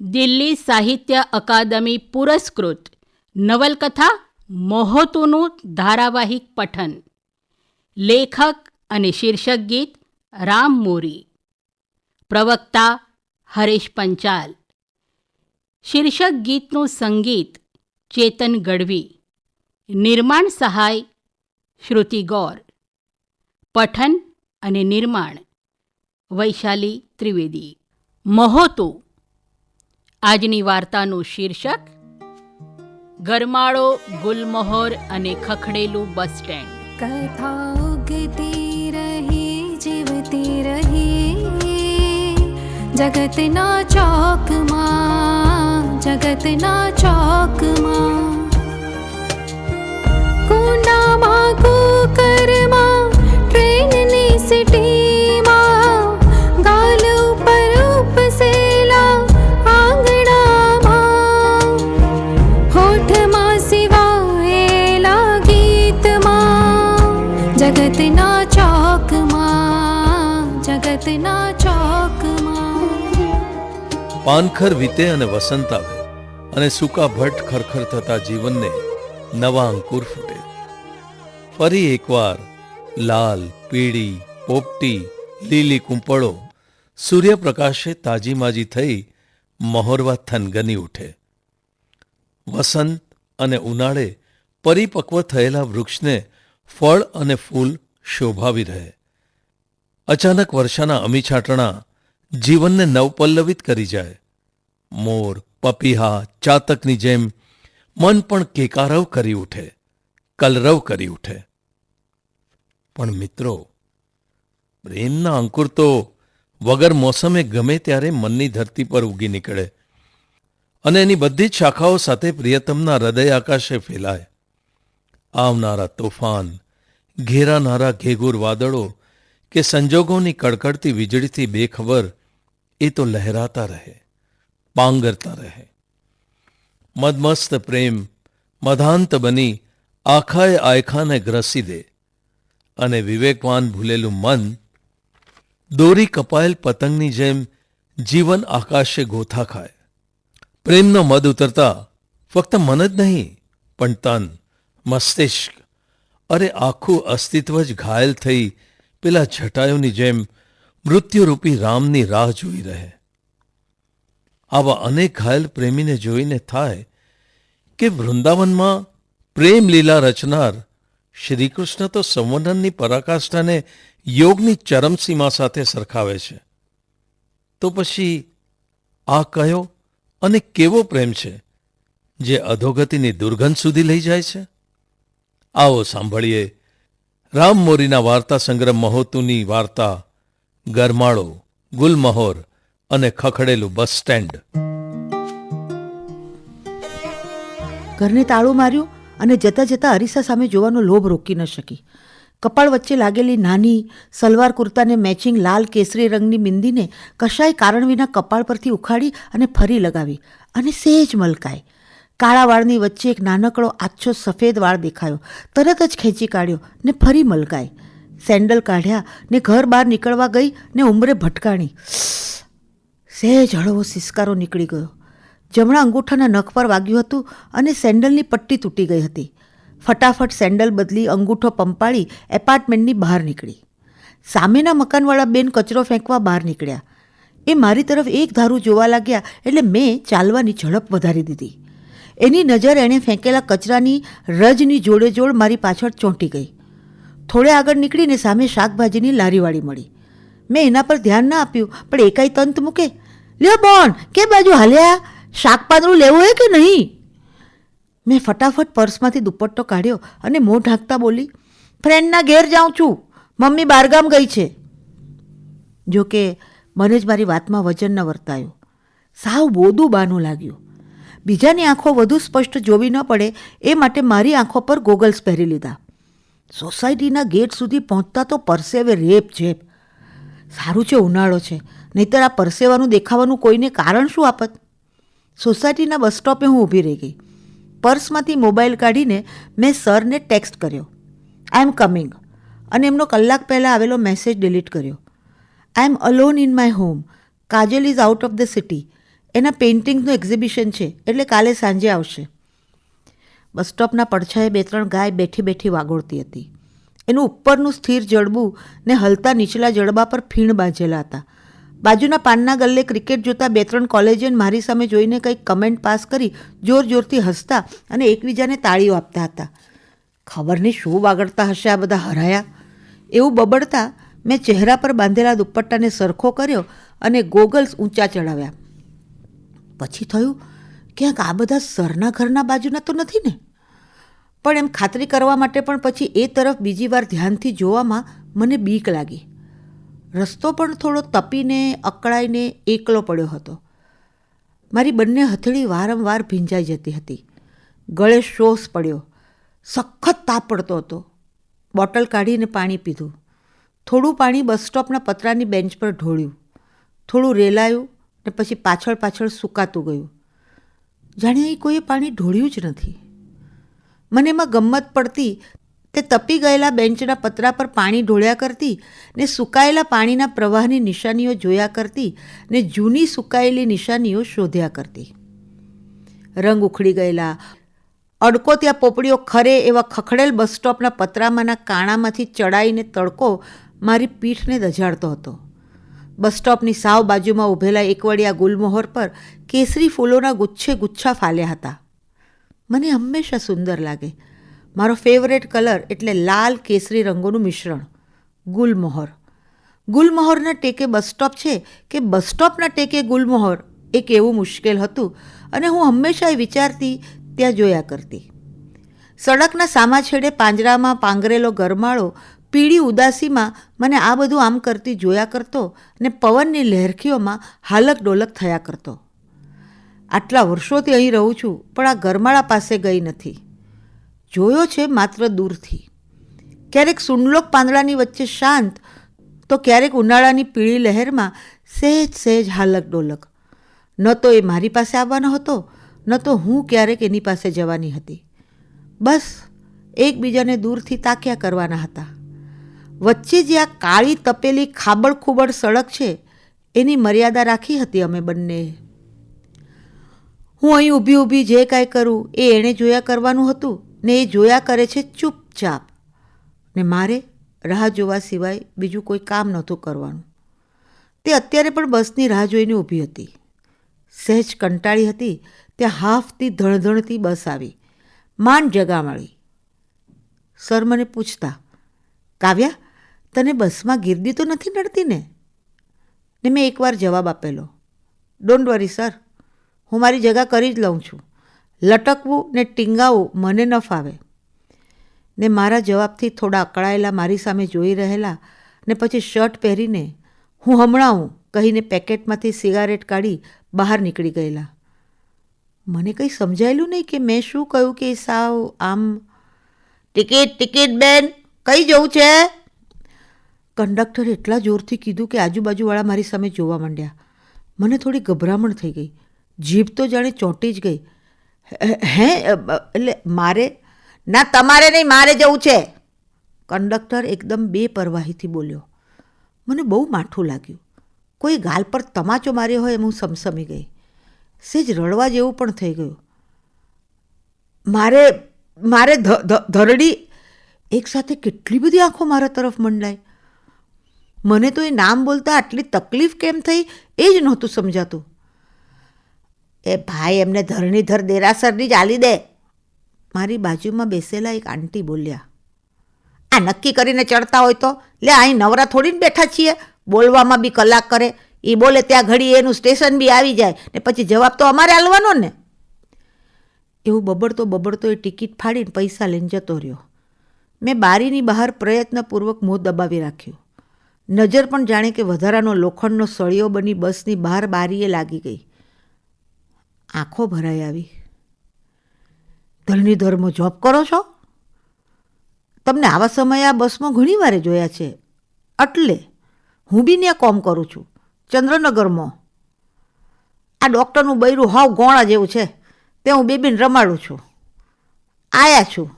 દિલ્હી સાહિત્ય અકાદમી પુરસ્કૃત. નવલકથા મોહતુનું ધારાવાહિક પઠન. લેખક અને શીર્ષક ગીત રામ મોરી. પ્રવક્તા હરેશ પંચાલ. શીર્ષક ગીતનું સંગીત ચેતન ગઢવી. નિર્માણ સહાય શ્રુતિ ગૌર. પઠન અને નિર્માણ વૈશાલી ત્રિવેદી. મહોતું આજની વાર્તાનું શીર્ષક, ગરમાળો, ગુલમહોર અને ખખડેલું બસ સ્ટેન્ડ. કથા ઉગતી રહી, જીવતી રહી. જગતના ચોકમાં જગતના ચોકમાં. કુંડામાં કુકરમાં પાનખર વીતે અને વસંત આવે અને સૂકા ભટ્ટ ખરખર થતા જીવનને નવા અંકુર ફૂટે. ફરી એકવાર લાલ, પીળી, પોપટી, લીલી કુંપળો સૂર્યપ્રકાશે તાજીમાજી થઈ મહોરવા થનગની ઉઠે. વસંત અને ઉનાળે પરિપક્વ થયેલા વૃક્ષને ફળ અને ફૂલ શોભાવી રહે. અચાનક વર્ષાના અમીછાટણા જીવનને નવપલ્લવિત કરી જાય. મોર, પપીહા, ચાતકની જેમ મન પણ કેકારવ કરી ઉઠે, કલરવ કરી ઉઠે. પણ મિત્રો, પ્રેમના અંકુર તો વગર મોસમે ગમે ત્યારે મનની ધરતી પર ઉગી નીકળે અને એની બધી જ શાખાઓ સાથે પ્રિયતમના હૃદય આકાશે ફેલાય. આવનારા તોફાન, ઘેરાનારા ઘેઘૂર વાદળો કે સંજોગોની કડકડતી વીજળીથી બેખબર એ તો લહેરાતા રહે, પાંગરતા રહે. મદમસ્ત પ્રેમ મધાંત બની આખાએ આયખાને ગ્રસી દે અને વિવેકવાન ભૂલેલું મન દોરી કપાયેલ પતંગની જેમ જીવન આકાશે ગોથા ખાય. પ્રેમનો મદ ઉતરતા ફક્ત મન જ નહીં, પણ તન, મસ્તિષ્ક, અરે આખું અસ્તિત્વ જ ઘાયલ થઈ પેલા જટાયુની જેમ મૃત્યુરૂપી રામની રાહ જોઈ રહે. આવા અનેક ઘાયલ પ્રેમીને જોઈને થાય કે વૃંદાવનમાં પ્રેમ લીલા રચનાર શ્રીકૃષ્ણ તો સંવર્ધનની પરાકાષ્ઠાને યોગની ચરમસીમા સાથે સરખાવે છે. તો પછી આ કયો અને કેવો પ્રેમ છે જે અધોગતિની દુર્ગંધ સુધી લઈ જાય છે? આવો સાંભળીએ રામ મોરીના વાર્તા સંગ્રહ મહોતુની વાર્તા ગરમાળો, ગુલમહોર અને ખખડેલું બસ સ્ટેન્ડ. ઘરને તાળું માર્યું અને જતા જતા અરીસા સામે જોવાનો લોભ રોકી ન શકી. કપાળ વચ્ચે લાગેલી નાની સલવાર કુર્તાને મેચિંગ લાલ કેસરી રંગની બિંદીને કશાય કારણ વિના કપાળ પરથી ઉખાડી અને ફરી લગાવી અને સહેજ મલકાઈ. કાળા વાળની વચ્ચે એક નાનકડો આછો સફેદ વાળ દેખાયો. તરત જ ખેંચી કાઢ્યો ને ફરી મલકાઈ. સેન્ડલ કાઢ્યા ને ઘર બહાર નીકળવા ગઈ ને ઉંમરે ભટકાણી. સહેજ હળવો સિસકારો નીકળી ગયો. જમણા અંગૂઠાના નખ પર વાગ્યું હતું અને સેન્ડલની પટ્ટી તૂટી ગઈ હતી. ફટાફટ સેન્ડલ બદલી અંગૂઠો પંપાળી એપાર્ટમેન્ટની બહાર નીકળી. સામેના મકાનવાળા બેન કચરો ફેંકવા બહાર નીકળ્યા. એ મારી તરફ એક ધારું જોવા લાગ્યા એટલે મેં ચાલવાની ઝડપ વધારી દીધી. એની નજર એણે ફેંકેલા કચરાની, રજની જોડે જોડ મારી પાછળ ચોંટી ગઈ. થોડે આગળ નીકળીને સામે શાકભાજીની લારીવાળી મળી. મેં એના પર ધ્યાન ના આપ્યું, પણ એકાઈ તંત મૂકે, લ્યો બોન, કે બાજુ હાલ્યા? શાકપાદરું લેવું હે કે નહીં? મેં ફટાફટ પર્સમાંથી દુપટ્ટો કાઢ્યો અને મોં ઢાંકતા બોલી, ફ્રેન્ડના ઘેર જાઉં છું. મમ્મી બારગામ ગઈ છે. જોકે મને જ મારી વાતમાં વજન ન વર્તાયું. સાવ બોદું બાનું લાગ્યું. બીજાની આંખો વધુ સ્પષ્ટ જોવી ન પડે, એ માટે મારી આંખો પર ગોગલ્સ પહેરી લીધા. સોસાયટીના ગેટ સુધી પહોંચતા તો પરસેવે રેપ જેપ સારું છે, ઉનાળો છે. નહીતર આ પરસેવાનું દેખાવાનું કોઈને કારણ શું આપત? સોસાયટીના બસ સ્ટોપે હું ઊભી રહી ગઈ. પર્સમાંથી મોબાઈલ કાઢીને મેં સરને ટેક્સ્ટ કર્યો. આઈ એમ કમિંગ અને એમનો કલાક પહેલાં આવેલો મેસેજ ડિલીટ કર્યો. I am alone in my home Kajal is out of the city એના પેઇન્ટિંગનું એક્ઝિબિશન છે, એટલે કાલે સાંજે આવશે. બસ સ્ટોપના પડછાએ બે ત્રણ ગાય બેઠી બેઠી વાગોળતી હતી. એનું ઉપરનું સ્થિર જડબું ને હલતા નીચલા જડબા પર ફીણ બાંધેલા હતા. બાજુના પાનના ગલ્લે ક્રિકેટ જોતા બે ત્રણ કોલેજિયન મારી સામે જોઈને કંઈક કમેન્ટ પાસ કરી જોર જોરથી હસતા અને એકબીજાને તાળીઓ આપતા હતા. ખબર નહીં શું વાગડતા હશે આ બધા હરાયા? એવું બબડતા મેં ચહેરા પર બાંધેલા દુપટ્ટાને સરખો કર્યો અને ગોગલ્સ ઊંચા ચડાવ્યા. પછી થયું? ક્યાંક આ બધા સરના ઘરના બાજુના તો નથી ને? પણ એમ ખાતરી કરવા માટે પણ પછી એ તરફ બીજી વાર ધ્યાનથી જોવામાં મને બીક લાગી. રસ્તો પણ થોડો તપીને, અકળાઈને એકલો પડ્યો હતો. મારી બંને હથેળી વારંવાર ભીંજાઈ જતી હતી. ગળે શોષ પડ્યો. સખત તાપ પડતો હતો. બોટલ કાઢીને પાણી પીધું. થોડું પાણી બસ સ્ટોપના પતરાની બેન્ચ પર ઢોળ્યું. થોડું રેલાયું ને પછી પાછળ પાછળ સુકાતું ગયું. જાણે અહીં કોઈએ પાણી ઢોળ્યું જ નથી. મને એમાં ગમત પડતી. તે તપી ગયેલા બેન્ચના પતરા પર પાણી ઢોળ્યા કરતી ને સુકાયેલા પાણીના પ્રવાહની નિશાનીઓ જોયા કરતી ને જૂની સુકાયેલી નિશાનીઓ શોધ્યા કરતી. રંગ ઉખડી ગયેલા. અડકો ત્યાં પોપડીઓ ખરે એવા ખખડેલ બસ સ્ટોપના પતરામાંના કાણામાંથી ચડાઈને તડકો મારી પીઠને દજાડતો હતો. બસ સ્ટોપની સાવ બાજુમાં ઊભેલા એકવડિયા ગુલમોહર પર કેસરી ફૂલોના ગુચ્છે ગુચ્છા ફાલ્યા હતા. મને હંમેશા સુંદર લાગે. મારો ફેવરેટ કલર એટલે લાલ કેસરી રંગોનું મિશ્રણ. ગુલમોહર. ગુલમોહરના ટેકે બસ સ્ટોપ છે કે બસ સ્ટોપના ટેકે ગુલમોહર એક એવું મુશ્કેલ હતું અને હું હંમેશા એ વિચારતી, ત્યાં જોયા કરતી. સડકના સામા છેડે પાંજરામાં પાંગરેલો ગરમાળો, પીળી ઉદાસીમાં મને આ બધું આમ કરતી જોયા કરતો ને પવનની લહેરખીઓમાં હાલક ડોલક થયા કરતો. આટલા વર્ષોથી અહીં રહું છું, પણ આ ગરમાળા પાસે ગઈ નથી. જોયો છે માત્ર દૂરથી. ક્યારેક સુનલોક પાંદડાની વચ્ચે શાંત, તો ક્યારેક ઉનાળાની પીળી લહેરમાં સહેજ સહેજ હાલક ડોલક. ન તો એ મારી પાસે આવવાનો હતો, ન તો હું ક્યારેક એની પાસે જવાની હતી. બસ, એકબીજાને દૂરથી તાક્યા કરવાના હતા. વચ્ચે જે આ કાળી તપેલી ખાબડ ખૂબડ સડક છે, એની મર્યાદા રાખી હતી અમે બંને. હું અહીં ઊભી ઊભી જે કાંઈ કરું, એ એણે જોયા કરવાનું હતું ને એ જોયા કરે છે ચૂપચાપ. ને મારે રાહ જોવા સિવાય બીજું કોઈ કામ નહોતું કરવાનું. તે અત્યારે પણ બસની રાહ જોઈને ઊભી હતી. સહેજ કંટાળી હતી, ત્યાં હાફથી ધણધણતી બસ આવી. માંડ જગા મળી સર મને પૂછતા, કાવ્યા, તને બસમાં ગીર્દી તો નથી નડતી ને? ને મેં એકવાર જવાબ આપેલો, ડોન્ટ વરી સર હું મારી જગા કરી જ લઉં છું. લટકવું ને ટીંગાવું મને ન ફાવે. ને મારા જવાબથી થોડા અકળાયેલા મારી સામે જોઈ રહેલા ને પછી શર્ટ પહેરીને હું હમણાં હું કહીને પેકેટમાંથી સિગારેટ કાઢી બહાર નીકળી ગયેલા. મને કંઈ સમજાયેલું નહીં કે મેં શું કહ્યું કે સાવ આમ, ટિકિટ ટિકિટ બેન, કઈ જવું છે? કંડક્ટરે એટલા જોરથી કીધું કે આજુબાજુવાળા મારી સામે જોવા માંડ્યા. મને થોડી ગભરામણ થઈ ગઈ. જીભ તો જાણે ચોંટી જ ગઈ. હે, એટલે મારે, ના, તમારે નહીં, મારે જવું છે. કંડક્ટર એકદમ બેપરવાહીથી બોલ્યો. મને બહુ માઠું લાગ્યું. કોઈ ગાલ પર તમાચો માર્યો હોય એમ હું સમસમી ગઈ. સેજ રડવા જેવું પણ થઈ ગયું. મારે મારે ધરડી એકસાથે કેટલી બધી આંખો મારા તરફ મંડાઈ. મને તો એ નામ બોલતા આટલી તકલીફ કેમ થઈ એ જ નહોતું સમજાતું. એ ભાઈ એમને ધરણીધર દેરાસરની આલી દે. મારી બાજુમાં બેસેલા એક આંટી બોલ્યા, આ નક્કી કરીને ચડતા હોય તો લે, અહીં નવરા થોડીને બેઠા છીએ. બોલવામાં બી કલાક કરે. એ બોલે ત્યાં ઘડી એનું સ્ટેશન બી આવી જાય. ને પછી જવાબ તો અમારે આલવાનો ને. એવું બબડતો બબડતો એ ટિકિટ ફાડીને પૈસા લઈને જતો રહ્યો. મેં બારીની બહાર પ્રયત્નપૂર્વક મોં દબાવી રાખ્યું. નજર પણ જાણે કે વધારાનો લોખંડનો સળિયો બની બસની બહાર બારીએ લાગી ગઈ. આંખો ભરાઈ આવી. ધરણીધરમાં જોબ કરો છો? તમને આવા સમયે આ બસમાં ઘણી વારે જોયા છે. એટલે હું બી ત્યાં કોમ કરું છું. ચંદ્રનગરમાં. આ ડૉક્ટરનું બૈરું હાવ ગોણા જેવું છે. તે હું બેબીને રમાડું છું. આયા છું.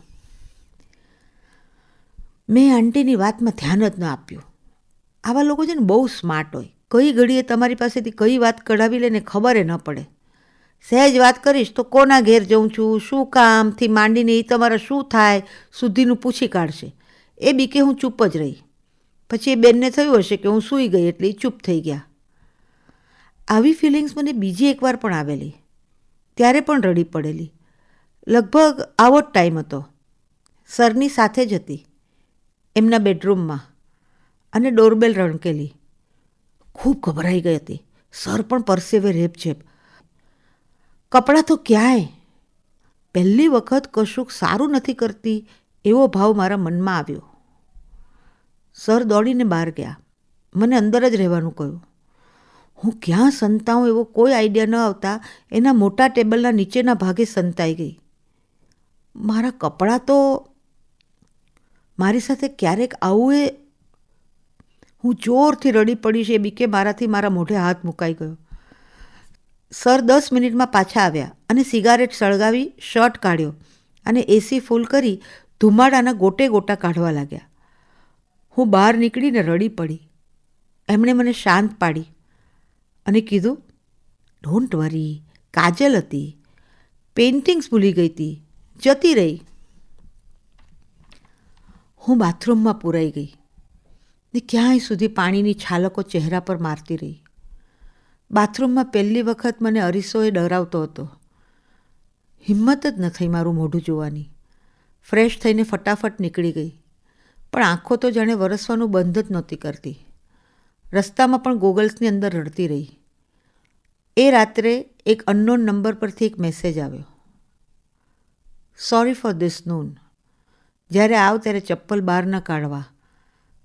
મેં આંટીની વાતમાં ધ્યાન જ ન આપ્યું. આવા લોકો છે ને બહુ સ્માર્ટ હોય. કઈ ઘડીએ તમારી પાસેથી કઈ વાત કઢાવી લે ને ખબરે ન પડે. સહેજ વાત કરીશ, તો કોના ઘેર જઉં છું? શું કામથી માંડીને એ તમારા શું થાય સુધીનું પૂછી કાઢશે. એ બીકે હું ચૂપ જ રહી. પછી એ બેનને થયું હશે કે હું સૂઈ ગઈ એટલે ચૂપ થઈ ગયા. આવી ફિલિંગ્સ મને બીજી એકવાર પણ આવેલી. ત્યારે પણ રડી પડેલી. લગભગ આવો જ ટાઈમ હતો. સરની સાથે જ હતી. એમના બેડરૂમમાં. અને ડોરબેલ રણકેલી. ખૂબ ગભરાઈ ગઈ હતી. સર પણ પરસેવે રેપઝેપ કપડાં તો ક્યાંય? પહેલી વખત કશુંક સારું નથી કરતી એવો ભાવ મારા મનમાં આવ્યો. સર દોડીને બહાર ગયા. મને અંદર જ રહેવાનું કહ્યું. હું ક્યાં સંતાઉં એવો કોઈ આઈડિયા ન આવતા એના મોટા ટેબલના નીચેના ભાગે સંતાઈ ગઈ. મારા કપડાં તો મારી સાથે ક્યારેક આવું એ હું જોરથી રડી પડી એ બીકે મારાથી મારા મોઢે હાથ મુકાઈ ગયો. સર દસ મિનિટમાં પાછા આવ્યા અને સિગારેટ સળગાવી શર્ટ કાઢ્યો અને એસી ફૂલ કરી ધુમાડાના ગોટે ગોટા કાઢવા લાગ્યા. હું બહાર નીકળીને રડી પડી. એમણે મને શાંત પાડી અને કીધું ડોન્ટ વરી કાજલ હતી. પેઇન્ટિંગ્સ ભૂલી ગઈ હતી. જતી રહી. હું બાથરૂમમાં પૂરાઈ ગઈ. ને ક્યાંય સુધી પાણીની છાલકો ચહેરા પર મારતી રહી. બાથરૂમમાં પહેલી વખત મને અરીસોએ ડરાવતો હતો. હિંમત જ ન થઈ મારું મોઢું જોવાની. ફ્રેશ થઈને ફટાફટ નીકળી ગઈ. પણ આંખો તો જાણે વરસવાનું બંધ જ નહોતી કરતી. રસ્તામાં પણ ગોગલ્સની અંદર રડતી રહી. એ રાત્રે એક અનનોન નંબર પરથી એક મેસેજ આવ્યો. સોરી ફોર ધીસ નૂન જ્યારે આવ ત્યારે ચપ્પલ બહાર ન કાઢવા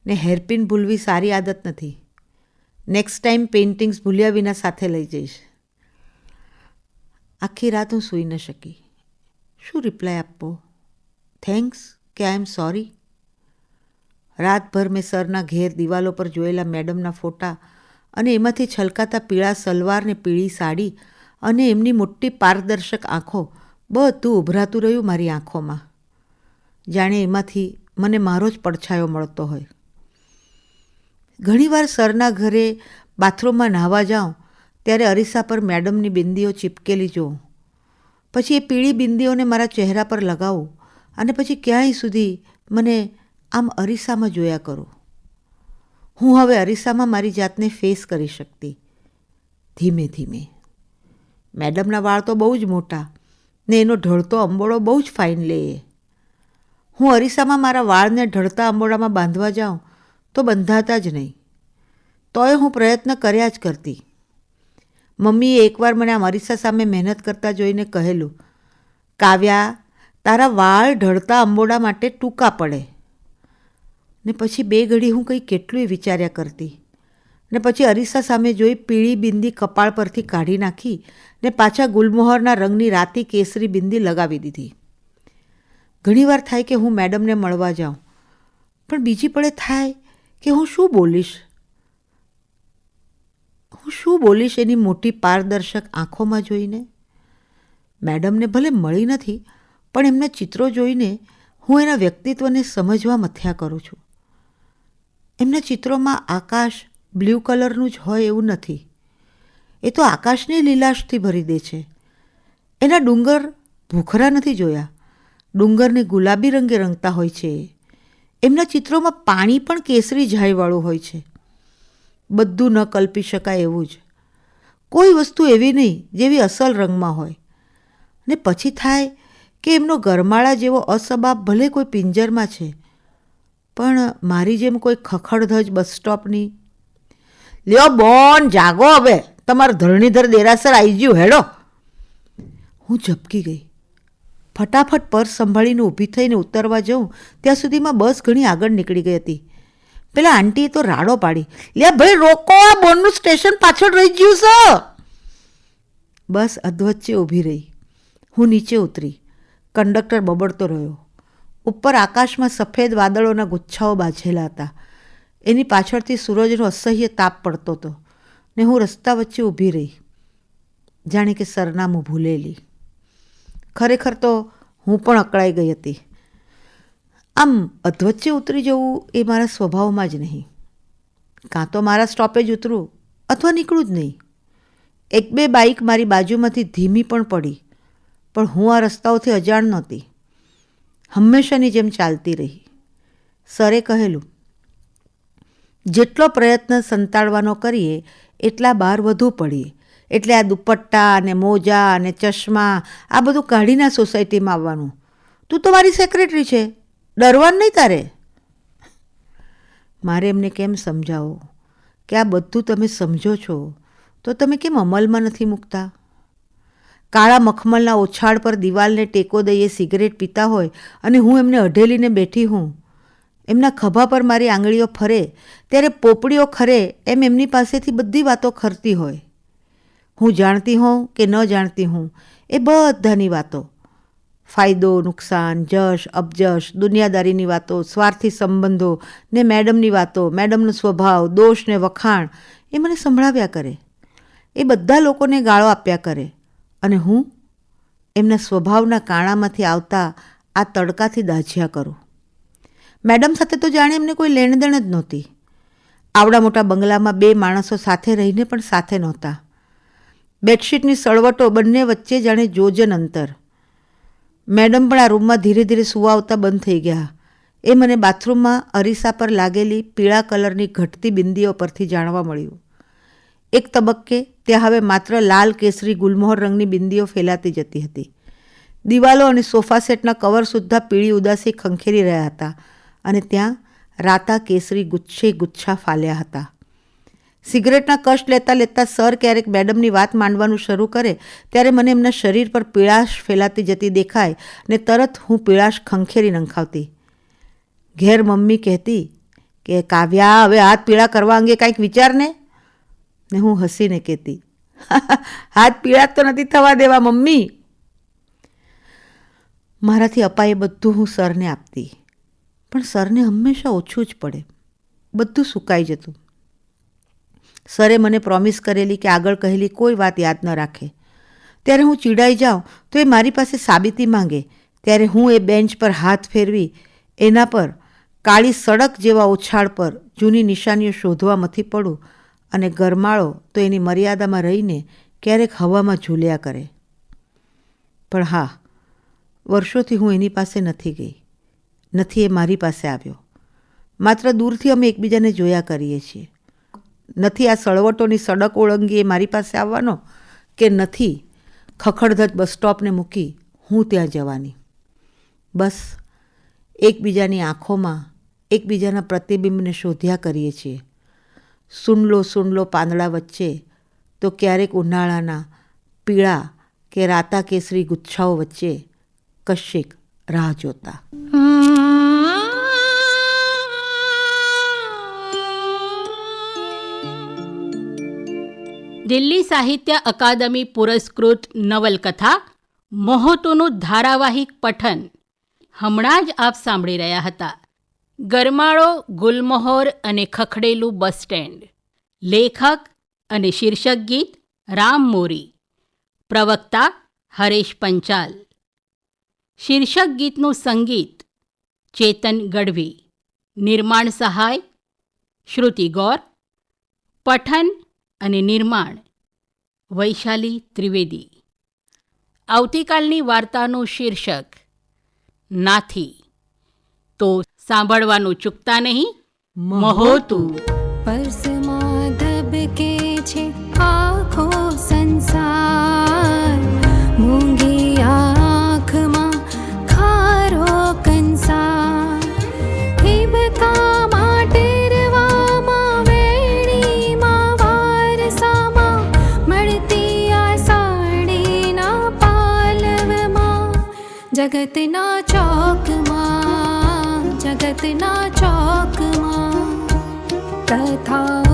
ને હેરપિન ભૂલવી સારી આદત નથી. નેક્સ્ટ ટાઈમ પેઇન્ટિંગ્સ ભૂલ્યા વિના સાથે લઈ જઈશ. આખી રાત હું સૂઈ ન શકી. શું રિપ્લાય આપવો? થેન્ક્સ કે આઈ એમ સોરી રાતભર મેં સરના ઘેર દિવાલો પર જોયેલા મેડમના ફોટા અને એમાંથી છલકાતા પીળા સલવાર ને પીળી સાડી અને એમની મોટી પારદર્શક આંખો બધું ઉભરાતું રહ્યું મારી આંખોમાં. જાણે એમાંથી મને મારો જ પડછાયો મળતો હોય. ઘણીવાર સરના ઘરે બાથરૂમમાં નાહવા જાઉં, ત્યારે અરીસા પર મેડમની બિંદીઓ ચીપકેલી જોઉં. પછી એ પીળી બિંદીઓને મારા ચહેરા પર લગાવું અને પછી ક્યાંય સુધી મને આમ અરીસામાં જોયા કરું. હું હવે અરીસામાં મારી જાતને ફેસ કરી શકતી. ધીમે ધીમે. મેડમના વાળ તો બહુ જ મોટા ને એનો ઢળતો અંબોળો બહુ જ ફાઇન લે. હું અરીસામાં મારા વાળને ઢળતા અંબોળામાં બાંધવા જાઉં તો બંધાતા જ નહીં. તોય હું પ્રયત્ન કર્યા જ કરતી. મમ્મીએ એકવાર મને આમ અરીસા સામે મહેનત કરતા જોઈને કહેલું, કાવ્યા, તારા વાળ ઢળતા અંબોડા માટે ટૂંકા પડે. ને પછી બે ઘડી હું કંઈ કેટલુંય વિચાર્યા કરતી. ને પછી અરીસા સામે જોઈ પીળી બિંદી કપાળ પરથી કાઢી નાખી ને પાછા ગુલમોહરના રંગની રાતી કેસરી બિંદી લગાવી દીધી. ઘણીવાર થાય કે હું મેડમને મળવા જાઉં, પણ બીજી પડે થાય કે હું શું બોલીશ? હું શું બોલીશ એની મોટી પારદર્શક આંખોમાં જોઈને? મેડમને ભલે મળી નથી, પણ એમના ચિત્રો જોઈને હું એના વ્યક્તિત્વને સમજવા મથ્યા કરું છું. એમના ચિત્રોમાં આકાશ બ્લુ કલરનું જ હોય એવું નથી. એ તો આકાશને લીલાશથી ભરી દે છે. એના ડુંગર ભૂખરા નથી જોયા. ડુંગરને ગુલાબી રંગે રંગતા હોય છે. એમના ચિત્રોમાં પાણી પણ કેસરી ઝાઈવાળું હોય છે. બધું ન કલ્પી શકાય એવું જ. કોઈ વસ્તુ એવી નહીં જેવી અસલ રંગમાં હોય. ને પછી થાય કે એમનો ગરમાળા જેવો અસબાબ ભલે કોઈ પિંજરમાં છે, પણ મારી જેમ કોઈ ખખડધજ બસ સ્ટોપની. લ્યો બોન, જાગો હવે. તમારું ધરણીધર દેરાસર આવી ગયું હેડો. હું ઝબકી ગઈ. ફટાફટ પર્સ સંભાળીને ઊભી થઈને ઉતરવા જઉં, ત્યાં સુધીમાં બસ ઘણી આગળ નીકળી ગઈ હતી. પેલા આંટીએ તો રાડો પાડી લે ભાઈ, રોકો, આ બોનનું સ્ટેશન પાછળ રહી ગયું છે. બસ અધવચ્ચે ઊભી રહી. હું નીચે ઉતરી. કંડક્ટર બબડતો રહ્યો. ઉપર આકાશમાં સફેદ વાદળોના ગુચ્છાઓ બાજેલા હતા. એની પાછળથી સૂરજનો અસહ્ય તાપ પડતો હતો ને હું રસ્તા વચ્ચે ઊભી રહી. જાણે કે સરનામું ભૂલેલી. ખરેખર તો હું પણ અકળાઈ ગઈ હતી. આમ અધવચ્ચે ઉતરી જવું એ મારા સ્વભાવમાં જ નહીં. કાં તો મારા સ્ટોપે જ ઉતરું અથવા નીકળું જ નહીં. એક બે બાઇક મારી બાજુમાંથી ધીમી પણ પડી, પણ હું આ રસ્તાઓથી અજાણ નહોતી. હંમેશાની જેમ ચાલતી રહી. સરે કહેલું, જેટલો પ્રયત્ન સંતાડવાનો કરીએ, એટલા બહાર વધુ પડીએ. એટલે આ દુપટ્ટા અને મોજા અને ચશ્મા, આ બધું કાઢીને સોસાયટીમાં આવવાનું. તું તો મારી સેક્રેટરી છે. ડરવાનું નહીં તારે? મારે એમને કેમ સમજાવો? કે આ બધું તમે સમજો છો, તો તમે કેમ અમલમાં નથી મૂકતા? કાળા મખમલના ઓછાળ પર દિવાલને ટેકો દઈએ, સિગરેટ પીતા હોય અને હું એમને અઢેલીને બેઠી હું. એમના ખભા પર મારી આંગળીઓ ફરે, ત્યારે પોપડીઓ ખરે એમ એમની પાસેથી બધી વાતો ખરતી હોય. હું જાણતી હોઉં કે ન જાણતી હું એ બધાની વાતો. ફાયદો, નુકસાન, જશ, અપજશ, દુનિયાદારીની વાતો, સ્વાર્થી સંબંધો ને મેડમની વાતો, મેડમનો સ્વભાવ, દોષ ને વખાણ, એ મને સંભળાવ્યા કરે. એ બધા લોકોને ગાળો આપ્યા કરે. અને હું એમના સ્વભાવના કાણામાંથી આવતા આ તડકાથી દાઝ્યા કરું. મેડમ સાથે તો જાણે એમને કોઈ લેણદેણ જ નહોતી. આવડા મોટા બંગલામાં બે માણસો સાથે રહીને પણ સાથે નહોતા. બેડશીટની સળવટો બંને વચ્ચે જાણે જોજન અંતર. મેડમ પણ આ રૂમમાં ધીરે ધીરે સુવાવતા બંધ થઈ ગયા. એ મને બાથરૂમમાં અરીસા પર લાગેલી પીળા કલરની ઘટતી બિંદીઓ પરથી જાણવા મળ્યું. એક તબક્કે ત્યાં હવે માત્ર લાલ કેસરી ગુલમોહર રંગની બિંદીઓ ફેલાતી જતી હતી. દિવાલો અને સોફા સેટના કવર સુદ્ધા પીળી ઉદાસી ખંખેરી રહ્યા હતા અને ત્યાં રાતા કેસરી ગુચ્છે ગુચ્છા ફાલ્યા હતા. સિગરેટના કષ્ટ લેતા લેતા સર ક્યારેક મેડમની વાત માંડવાનું શરૂ કરે, ત્યારે મને એમના શરીર પર પીળાશ ફેલાતી જતી દેખાય ને તરત હું પીળાશ ખંખેરી નંખાવતી. ઘેર મમ્મી કહેતી કે, કાવ્યા, હવે હાથ પીળા કરવા અંગે કાંઈક વિચાર ને? ને હું હસીને કહેતી હાથ પીળા તો નથી થવા દેવા મમ્મી. મારાથી અપાય બધું હું સરને આપતી, પણ સરને હંમેશા ઓછું જ પડે, બધું સુકાઈ જતું. સરે મને પ્રોમિસ કરેલી કે આગળ કહેલી કોઈ વાત યાદ ન રાખે. ત્યારે હું ચીડાઈ જાઉં તો એ મારી પાસે સાબિતી માંગે. ત્યારે હું એ બેન્ચ પર હાથ ફેરવી એના પર કાળી સડક જેવા ઓછાળ પર જૂની નિશાનીઓ શોધવા મથી પડું અને ગરમાળો તો એની મર્યાદામાં રહીને ક્યારેક હવામાં ઝૂલ્યા કરે. પણ હા, વર્ષોથી હું એની પાસે નથી ગઈ. નથી એ મારી પાસે આવ્યો. માત્ર દૂરથી અમે એકબીજાને જોયા કરીએ છીએ. નથી આ સળવટોની સડક ઓળંગી એ મારી પાસે આવવાનો કે નથી? ખખડધજ બસ સ્ટોપને મૂકી હું ત્યાં જવાની. બસ એકબીજાની આંખોમાં એકબીજાના પ્રતિબિંબને શોધ્યા કરીએ છીએ. સુનલો સુનલો પાંદડા વચ્ચે તો ક્યારેક ઉનાળાના પીળા કે રાતા કેસરી ગુચ્છાઓ વચ્ચે કશેક રાહ જોતા. દિલ્હી સાહિત્ય અકાદમી પુરસ્કૃત નવલકથા, મોહતોનું ધારાવાહિક પઠન. હમણાં જ આપ સાંભળી રહ્યા હતા. ગરમાળો, ગુલમહોર અને ખખડેલું બસ સ્ટેન્ડ. લેખક અને શીર્ષક ગીત, રામ મોરી. પ્રવક્તા, હરેશ પંચાલ. શીર્ષક ગીતનું સંગીત, ચેતન ગઢવી. નિર્માણ સહાય, શ્રુતિ ગૌર. પઠન અને નિર્માણ. વૈશાલી ત્રિવેદી. આવતીકાલની વાર્તાનું શીર્ષક નાથી. તો સાંભળવાનું ચૂકતા નહીં મહોતું. પર્સમાં जगतना चौकमा जगतना चौकमा तथा